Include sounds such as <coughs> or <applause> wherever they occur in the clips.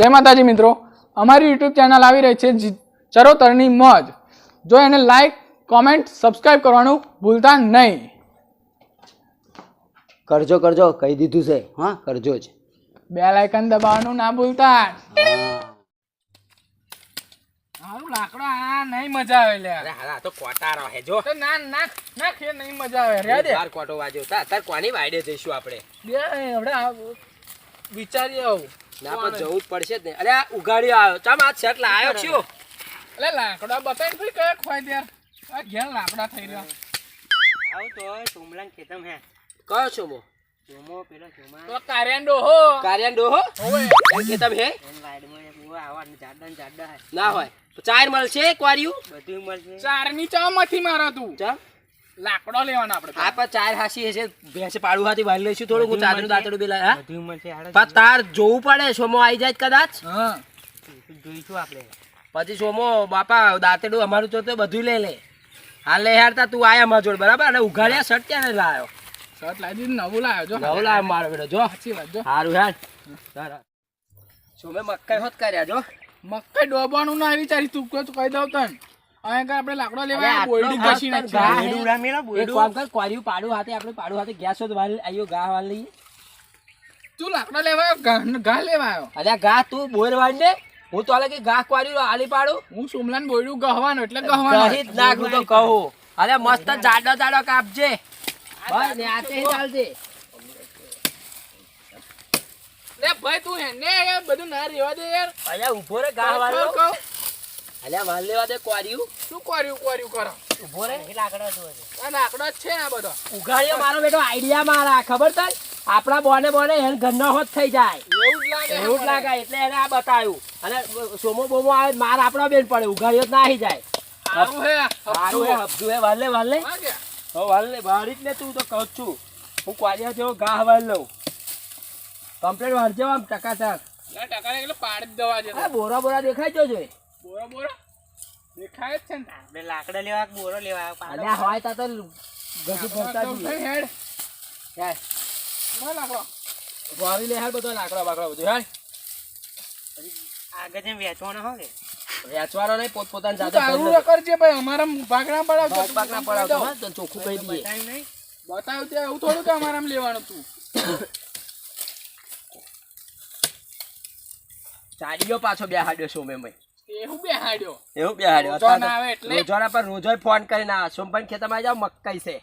જય માતાજી મિત્રો. અમારી યુટ્યુબ ચેનલ આવી રહી છે ચરોતરની મોજ. જો એને લાઈક કોમેન્ટ સબસ્ક્રાઈબ કરવાનું ભૂલતા નહીં. કરજો કરજો કહી દીધું છે. હા કરજો જ. બે લાઇકન દબાવવાનું ના ભૂલતા. હારું લાકડો આ નહીં મજા આવે લે અરે હા તો કોટારો હે જો. તો ના નાખ નાખ એ નહીં મજા આવે. રે દે. બાર કોટો વાગ્યો. તા તાર કોની વાડે જઈશું આપણે? હમણાં વિચારીએ આવું. ના પણ જવું જ પડશે જ ને. અરે આ ઉગાડ્યો આવ્યો. ચમ આ શર્ટ લાયો છો? એટલે લાકડા બતાવી ભાઈ કયા ખોઈ દે? આ ઘેર લાકડા થઈ રહ્યા. આવ તો ટુમલા ખેતમ હે. કયો છો મો ચોમો પેલો ચોમા તો કાર્યાંડો હો કાર્યાન ડોહો? ઓય એમ કે તમે હે? એન વાડમાં એક ઉવા આવા ને જાડા જાડા હે. ના હોય. તો ચાર મળશે એક વાર્યું? બધું મળશે. ચારની ચામાંથી મારો તું. ચમ? લાકડો લેવાનો આપણે આ પર ચાર હાસી હશે. ભેંસ પાડું હાથી વાળી લઈશું થોડું. હું ચાદરું દાતડું બેલા બધું પણ તાર જોવું પડે. સોમો આવી જાય કદાચ. હા. જોઈશું આપણે. પછી સોમો બાપા દાંતડું અમારું તો બધું લઈ લે. હાલ લે હારતા તું આયા અમારા જોડે. બરાબર? અને ઉઘાડ્યા શર્ટ ક્યાં લાયો? શર્ટ લાવી દીધું નવું લાવ્યો જો. નવું લાયો મારો બેટો જો. સાચી વાત જો. સારું યાર તારા. સોમે મકાઈ હોત કર્યા જો. મકાઈ ડોબાનું ના વિચારી તું કહે કહી દઉં તન. આપણે લાકડો લેવા બોયડી હાથ નાખી ગા હે. બોયડું રામેલા એક બોયડું. કામ કર કોર્યું પાડું હાથે આપણે પાડું હાથે ગેસ હોત વાળ આયો ગા વાળ. લઈએ તું લાકડો લેવા આવ્યો ઘા ઘા લેવા આવ્યો? અલ્યા ગા તું બોર વાળ હું તો કે ગા કોર્યું આલી પાડું. હું સુમલાન બોયડું ગહવાનું એટલે ગહવાનું કહી જ નાખું તો કહું. અરે મસ્ત જાડો જાડો કાપજે. બસ ને આ ચાલજે લે ભાઈ તું હે ને બધું ના રેવા દે યાર. અલ્યા ઊભો રે ગા વાળો. કહું. અલ્યા વાલ લેવા દે કોર્યું શું કોરિયું કોરિયું કરો? ઊભો રે લાકડો જો. આ લાકડો જ છે આ બધો. ઉઘાડ્યો મારો બેટો આઈડિયા મારા ખબર તને? આપણા બોને બોને એને ઘરનો હોત થઈ જાય. એવું જ લાગે એવું જ લાગે એટલે એને આ બતાવ્યું અને સોમો બોમો આવે માર આપણો બેન પડે ઉઘાડ્યો જ નાહી જાય. સારું હે સારું હે હબજુ હે વાલે વાલે હા વાલે બારી જ ને તું તો કહું છું. હું ક્વારિયા જેવો ઘા હવાલ લઉં. કમ્પ્લેટ વાળજો આમ ટકાટક ટકા એટલે પાડી દવા છે. બોરા બોરા દેખાય જો જોઈ બોરો બોરો. દેખાય જ છે ને. બે લાકડા લેવા બોરો લેવા પાડો. અલ્યા હોય તો તો ગજુ ભરતા તો હેડ. હેડ ના લાકડો વારી લે હેડ બધો લાકડો બાકડો બધું. હેડ. આગળ જેમ વેચવાનો હોય વેચવાનો નહીં પોતપોતાની જાતે તારું કરજે ભાઈ. અમારા ભાગના પડાવતો ભાગ ભાગ ના તો ચોખ્ખું કહી દઈએ. બતાવ્યું નહીં. બતાવ તે એવું થોડું કે અમારા લેવાનું તું? <coughs> ચાડીઓ પાછો બે હાડ્યો સોમે મેં એવું બેહાડ્યો? એવું બેહાડ્યો. રોજો આવે એટલે? રોજોના પર રોજોય ફોન કરીને આ સોમભાઈ ખેતરમાં જાવ મકાઈ છે.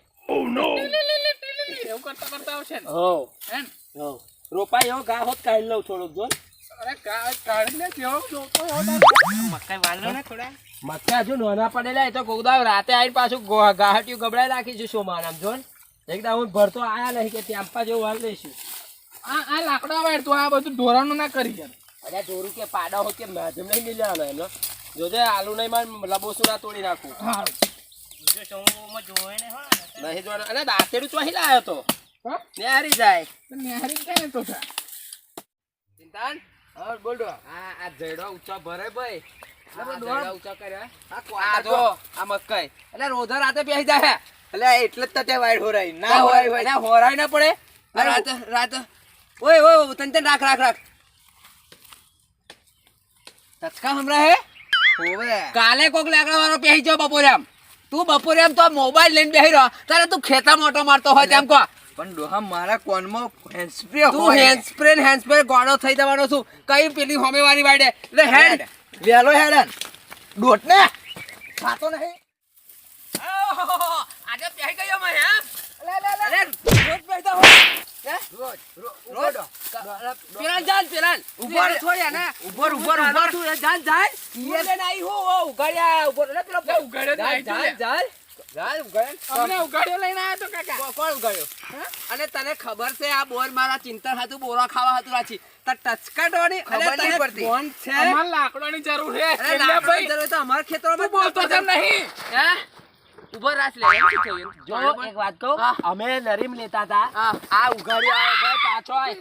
એવું કરતા કરતા આવશે ને? હો હે હો રોપાઈ એવો ઘા હોત કાઢી લઉં થોડુંક જો અરે કા- કાઢી લે જેવો જોતો એવો મકાઈ વાળો ને થોડા. મક્કા હજુ નાના પડેલા એ તો ગોદાવ રાતે આવીને પાછું ગો- ગબડાઈ રાખીશું સોમાન આમ જો ને. એકદમ હું ભરતો આયા નહીં કે ત્યાં જેવું વાળ લઈશું. આ આ લાકડા વાળ તું આ બધું ઢોરાનું ના કરી યાર. અરે જોરું કે પાડા હોય કે માધ્યમ નહીં મિલ્યાનો એમનો જોજે આલુ નહીં માર લબોસું ના તોડી નાખું. નહીં જોવાનું. અને દાંતેડું ચોહી લાયો તો. હા? જાય. નેહારી જાય ને તો ચિંતાન? હા બોલ ડો આ આ જડો ઊંચો ભરે ભાઈ. રાતે બેસી જાય એટલે એટલે જ તે વાઈડ હોરાઈ ના હોરાઈ હોય. ના પડે. રાત રાત. ઓય ઓય તન તન રાખ રાખ રાખ. તત્કા હમરા હે? હોવે. કાલે કોક લાકડા વાળો પેહી જો બપોરે આમ તું બપોરે આમ તો મોબાઈલ લઈને બેહી રહ્યો. તારે તું ખેતા મોટો મારતો હોય તેમ કહો. પણ ડોહા મારા કોનમાં હેન્ડસ્પ્રે તું હેન્ડ સ્પ્રે હેન્ડ સ્પ્રે ગોળો થઈ જવાનો છું. કઈ પેલી હોમેવારી વાડે એટલે હેડ. વેલો હેડન ડોટ ને. ખાતો નહીં. આજે પહેરી ગયો મેં હે? લે લે લે. રોજ પહેરતા હોય રોજ રોજ. પેલાન જાન પેલાન. ઉપર. છોડ્યા ને. ઉપર ઉપર ઉપર તું જાન જાન. ઈયે નાઈ હો ઓ ઉગાડ્યા ઉપર લે પેલો ઉગાડ્યો આઈ જાન જાન જાન. ઉગાડ્યો અમને ઉગાડ્યો લઈને આવ્યો તો કાકા. કોણ ઉગાડ્યો અને તને ખબર છે આ બોર મારા ચિંતન હતું બોરા ખાવા હતું રાચી ટચકાટવાની ખબર નહીં પડતી. ફોન છે. અમારે લાકડાની જરૂર છે. એટલે ભાઈ જરૂર તો અમારા ખેતરોમાં બોલતો કેમ નહીં. હે? ઊભો લે? જો એક વાત કહું. અમે નરીમ લેતા હતા. આ ઉઘાડી આવ્યો ભાઈ પાછો આય.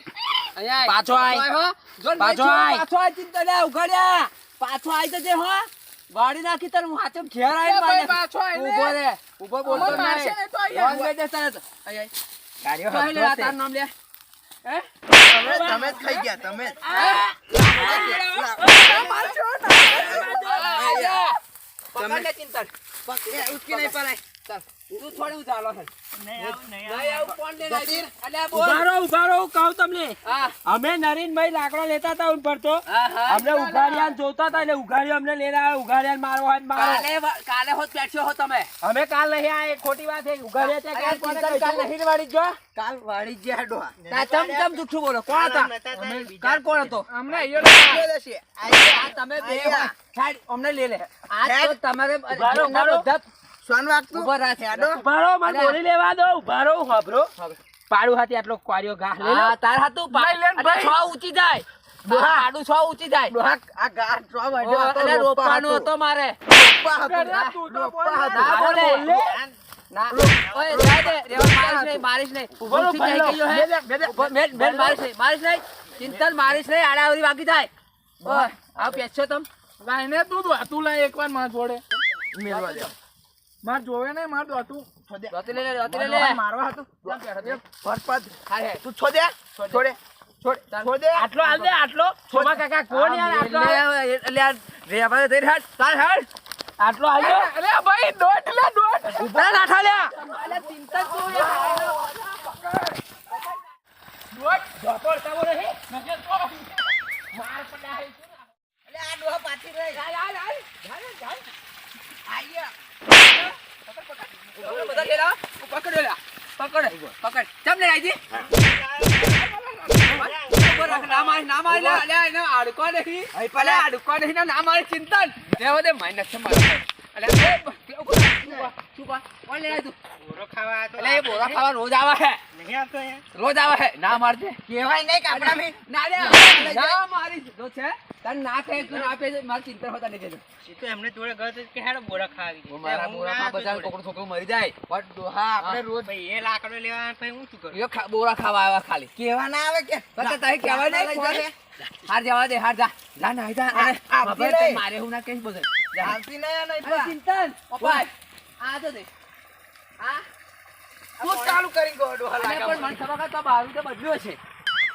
પાછો આય પાછો આય પાછો આય ચિંતા ઉઘાડ્યા પાછો આય તો જે હો વાડી નાખી તને હું હાથે ઘેર આવી પાછો ઊભો રે ઊભો બોલતો નહીં ફોન કરી દે તને આય ગાડીઓ હાથે તાર નામ લે તમે તમે ખાઈ ગયા તમે જ તમે ચિંતા પકડે ઉસકી નહીં પડાય તું થોડી ઉતારો છે અમે નરેનભાઈ લાકડો લેતા હતા ઉપર તો. હા હા. અમને ઉઘાડિયાને જોતા હતા એટલે ઉઘાડિયો અમને લઈને આવ્યો મારો હોય મારો. કાલે હોત બેઠ્યો હો તમે. અમે કાલ નહીં આ ખોટી વાત છે ઉઘાડિયા કાલ? નહીં વાળી જો કાલ વાળી જ ગયા તમ તમ જુઠ્ઠું બોલો? કોણ હતા? કાલ કોણ હતો? અમને. આ તમે બે અમને લે લે. આ તો તમારે. બધા સોન વાગતું? ઊભા રાખ. હેડો. ઉભારો મને બોલી લેવા દો ઉભારો હાભરો પાડું હાથી આટલો ક્વારિયો ઘા લે. તાર હાથું પા- લે ભાઈ. છ ઊંચી જાય. ડોહા. આડું ઊંચી જાય. ડોહા, આ ગા સો ઓ, વાગ્યો હતો, અલ્યા, રોપા રોપવાનું હતું. હતો મારે. રોપા હતું. અલ્યા, તું તો બોલ રોપા ને. બોલે બોલે. ના ઓય જાય દે. રેવા મારીશ નહીં મારીશ ઊભો ગયો હે. મારીશ મારીશ ચિંતન મારીશ નહીં. આડાવડી વાગી જાય. ઓય આવ પેચ્છો તમ. લાઈને તું તું લાય એકવારમાં જોડે. મેળવા દે. માર જોવે નહીં માર દોતું છોડે. દોતી લે લે દોતી લે લે મારવા હતું. ફટફટ. હા હે તું છોડે. છોડે. છોડ. છોડે. આટલો હાલ દે આટલો શોભા કાકા કોણ યાર આટલો? એટલે આ રેવા દે હેડ તાર હાલ આટલો દો અરે ભાઈ દોટ લે દોટ ઉપર નાઠા લે અલ્યા ચિંતા તું અલ્યા, આ ડોહા પાછી રહી. આયા. બધા લેલા પકડ લ્યા પકડ પકડ ચમ લે આઈજી ઊભો રાખ ના મારી ના મારી લ્યા અલ્યા એને આડકો નહીં અહીં અલે આડકો નહીં ના મારી ચિંતન દેવો દે માઈ નથી મારો અલ્યા એ બ- ઊભો રાખ, ચૂપ આ, ચૂપ આ. કોણ લઈ આવ્યું તું? બોરો ખાવા આ તો અલ્યા એ બોરા ખાવા રોજ આવે રોજ આવે હે ના મારજે. કેવાય નહીં કે આપણા મેં. ના જો છે. તને ના કહે તું ના આપે મારી ચિંતા હોતા નહીં કેજો એ તો એમને જોડે ગયો તો કે હેડો બોરા ખાવી મારા બોરા ખાવા બધા છોકરો છોકરો મરી જાય. પણ ડોહા આપણે રોજ ભાઈ એ લાકડો લેવા પછી હું શું કરું? એ બોરા ખાવા આવ્યા ખાલી. કેવા ના આવે કે? બતા તારી કેવા નહીં હાર જવા દે હાર જા. જા ના જા. લઈ. મારે હું ના કહીશ બધે. જા. ના નહીં આ નહીં અરે પા. ચિંતન પપ્પા આ તો દે. આ તું ચાલુ કરી ગોડો હલા પણ મન ખબર કે તો બારું તો બદલ્યો છે.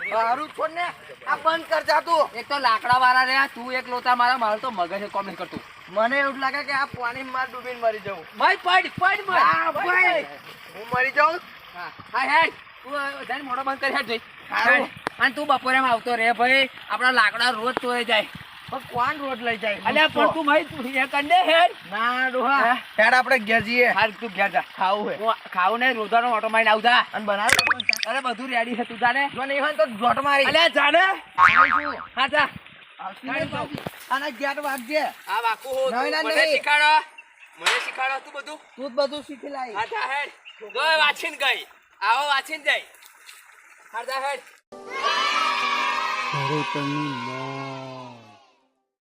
મારું છોડ ને? આ બંધ કર જા તું. એક તો લાકડા વાળા રહ્યા તું એક લોટા મારા મારું તો મગજ કોમ નહીં કરતું. મને એવું લાગે કે આ પાણીમાં માર ડૂબીને મરી જાઉં ભાઈ પડ પડ ભાઈ. હું મરી જાઉં? હા. હેડ તું મોઢો બંધ કરી હેડ જઈ અને તું બપોરે માં આવતો રે ભાઈ. આપણા લાકડા રોજ ચોરાઈ જાય. પણ કોણ રોજ લઈ જાય? અલ્યા પણ તું હેડ ના ડોહા હેડ આપણે ઘેર જઈએ. હાલ તું ઘેર જા. ખાવું હે. ખાવું ને રોજાનો ઓટો મારીને આવતા અને બનાવી અરે બધું રેડી છે તું જાને. જો નહીં હોય તો જોટ મારી. અલ્યા જાને. હા જા. આવતી નહીં પાછી. આના ગેટ વાગજે. આ વાકુ હો ના, ના, મને શીખાડો. મને શીખાડો તું બધું. તું બધું શીખી લાવી હા જા હેડ. જો વાંચીને ગઈ. આવો વાંચીને જઈ. હા જા હેડ. અરે તમે ના